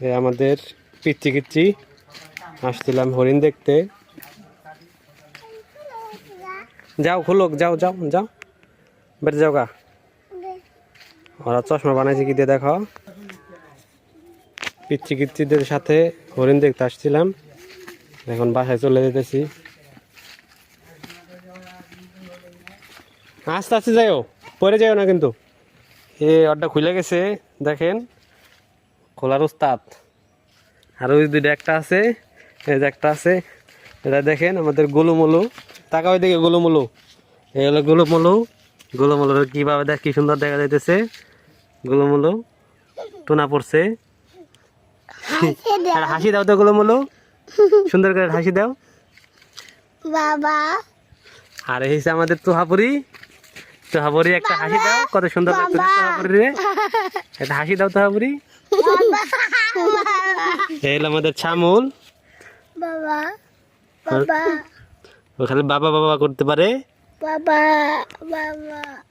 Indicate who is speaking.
Speaker 1: আমাদের পিচ্ছি কিচ্ছি আসছিলাম হরিণ দেখতে। যাও খুলুক যাও যাও যাও। বেড়ে যাও গা। ওরা চশমা বানাইছে কি দিয়ে দেখো। পিচ্ছি কিচ্ছিদের সাথে হরিণ দেখতে আসছিলাম। এখন বাসায় চলে যেতেছি। আস্তে আস্তে যাইও। পরে যাইও না কিন্তু। এ অর্ডার খুলে গেছে, দেখেন। খোলার উস্তাদ আর ওই দুইটা একটা আছে এই যে একটা আছে এটা দেখেন আমাদের গোলুমলু। টাকা ওই দিকে গোলুমলু। এই হলো গোলুমলু। গোলুমলুর কীভাবে দেখ কি সুন্দর দেখা যাইতেছে। গোলুমলু টোনা পড়ছে। আর হাসি দাও তো গোলুমলু। সুন্দর করে হাসি দাও।
Speaker 2: বাবা।
Speaker 1: আর এই আমাদের তোহাপুরি। তোহাপুরি একটা হাসি দাও কত সুন্দর লাগছে তোহাপুরি রে একটা হাসি দাও তোহাপুরি। এই হলো আমাদের ছামুল।
Speaker 2: বাবা বাবা।
Speaker 1: ও খালি বাবা বাবা করতে পারে।
Speaker 2: বাবা বাবা।